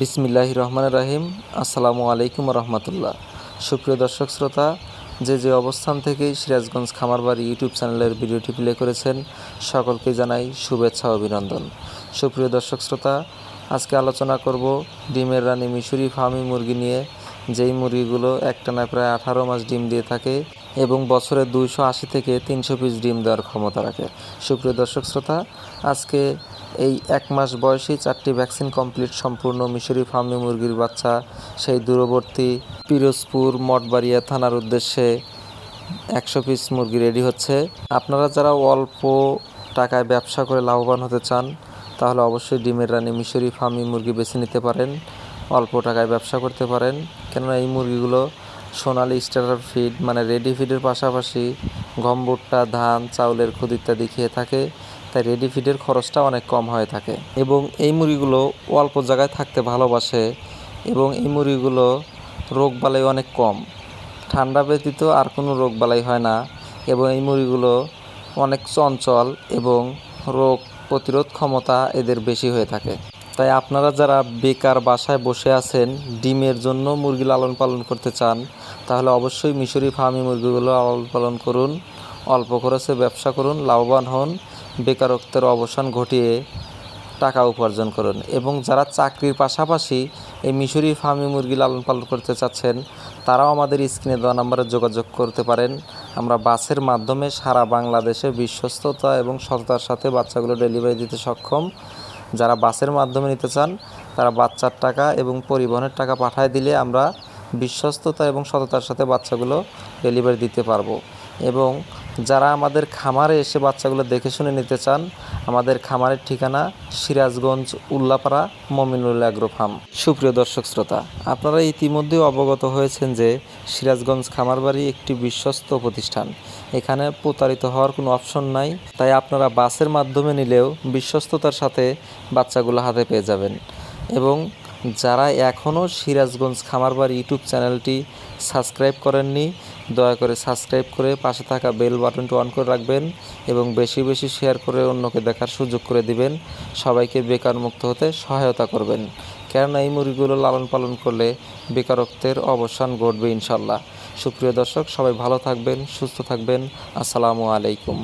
বিসমিল্লাহ রহমান রাহিম। আসসালামু আলাইকুম রহমতুল্লাহ। সুপ্রিয় দর্শক শ্রোতা, যে যে অবস্থান থেকে সিরাজগঞ্জ খামারবাড়ি ইউটিউব চ্যানেলের ভিডিওটি প্লে করেছেন, সকলকে জানাই শুভেচ্ছা অভিনন্দন। সুপ্রিয় দর্শক শ্রোতা, আজকে আলোচনা করব ডিমের রানী মিশরি ফার্মি মুরগি নিয়ে। যেই মুরগিগুলো একটানা প্রায় আঠারো মাস ডিম দিয়ে থাকে এবং বছরে দুইশো আশি থেকে তিনশো পিস ডিম দেওয়ার ক্ষমতা রাখে। সুপ্রিয় দর্শক শ্রোতা, আজকে এই এক মাস বয়সী চারটি ভ্যাকসিন কমপ্লিট সম্পূর্ণ মিশরি ফার্মি মুরগির বাচ্চা, সেই দূরবর্তী পিরোজপুর মঠবাড়িয়া থানার উদ্দেশ্যে একশো পিস মুরগি রেডি হচ্ছে। আপনারা যারা অল্প টাকায় ব্যবসা করে লাভবান হতে চান, তাহলে অবশ্যই ডিমের রানী মিশরি ফার্মি মুরগি বেছে নিতে পারেন। অল্প টাকায় ব্যবসা করতে পারেন। কেননা এই মুরগিগুলো সোনালি স্টারার ফিড মানে রেডি ফিডের পাশাপাশি গম ভুট্টা ধান, চাউলের খুদ ইত্যাদি খেয়ে থাকে। তাই রেডি ফিডের খরচটা অনেক কম হয়ে থাকে। এবং এই মুরগিগুলো অল্প জায়গায় থাকতে ভালোবাসে এবং এই মুরগিগুলো রোগবালাই অনেক কম। ঠান্ডা ব্যতীত আর কোনো রোগবালাই হয় না এবং এই মুরগিগুলো অনেক চঞ্চল এবং রোগ প্রতিরোধ ক্ষমতা এদের বেশি হয়ে থাকে। তাই আপনারা যারা বেকার বাসায় বসে আছেন, ডিমের জন্য মুরগি লালন পালন করতে চান, তাহলে অবশ্যই মিশরি ফার্মি মুরগিগুলো লালন পালন করুন, অল্প খরচে ব্যবসা করুন, লাভবান হন, বেকারত্বের অবসান ঘটিয়ে টাকা উপার্জন করুন। এবং যারা চাকরির পাশাপাশি এই মিশরি ফার্মি মুরগি লালন পালন করতে চাচ্ছেন, তারাও আমাদের স্ক্রিনে দেওয়া নাম্বারে যোগাযোগ করতে পারেন। আমরা বাসের মাধ্যমে সারা বাংলাদেশে বিশ্বস্ততা এবং সততার সাথে বাচ্চাগুলো ডেলিভারি দিতে সক্ষম। যারা বাসের মাধ্যমে নিতে চান, তারা বাচ্চার টাকা এবং পরিবহনের টাকা পাঠায় দিলে আমরা বিশ্বস্ততা এবং সততার সাথে বাচ্চাগুলো ডেলিভারি দিতে পারব। এবং যারা আমাদের খামারে এসে বাচ্চাগুলো দেখে শুনে নিতে চান, আমাদের খামারের ঠিকানা সিরাজগঞ্জ উল্লাপাড়া মমিনুল অ্যাগ্রো ফার্ম। সুপ্রিয় দর্শক শ্রোতা, আপনারা ইতিমধ্যে অবগত হয়েছেন যে সিরাজগঞ্জ খামারবাড়ি একটি বিশ্বস্ত প্রতিষ্ঠান। এখানে প্রতারিত হওয়ার কোনো অপশন নাই, তাই আপনারা বাসের মাধ্যমে নিলেও বিশ্বস্ততার সাথে বাচ্চাগুলো হাতে পেয়ে যাবেন। এবং যারা এখনও সিরাজগঞ্জ খামারবাড়ি ইউটিউব চ্যানেলটি সাবস্ক্রাইব করেননি, দয়া করে সাবস্ক্রাইব করে পাশে থাকা বেল বাটনটি অন করে রাখবেন এবং বেশি বেশি শেয়ার করে অন্যকে দেখার সুযোগ করে দিবেন। সবাইকে বেকার মুক্ত হতে সহায়তা করবেন। কেননা এই মুরগিগুলো লালন পালন করলে বেকারত্বের অবসান ঘটবে ইনশাল্লাহ। সুপ্রিয় দর্শক, সবাই ভালো থাকবেন, সুস্থ থাকবেন। আসসালামু আলাইকুম।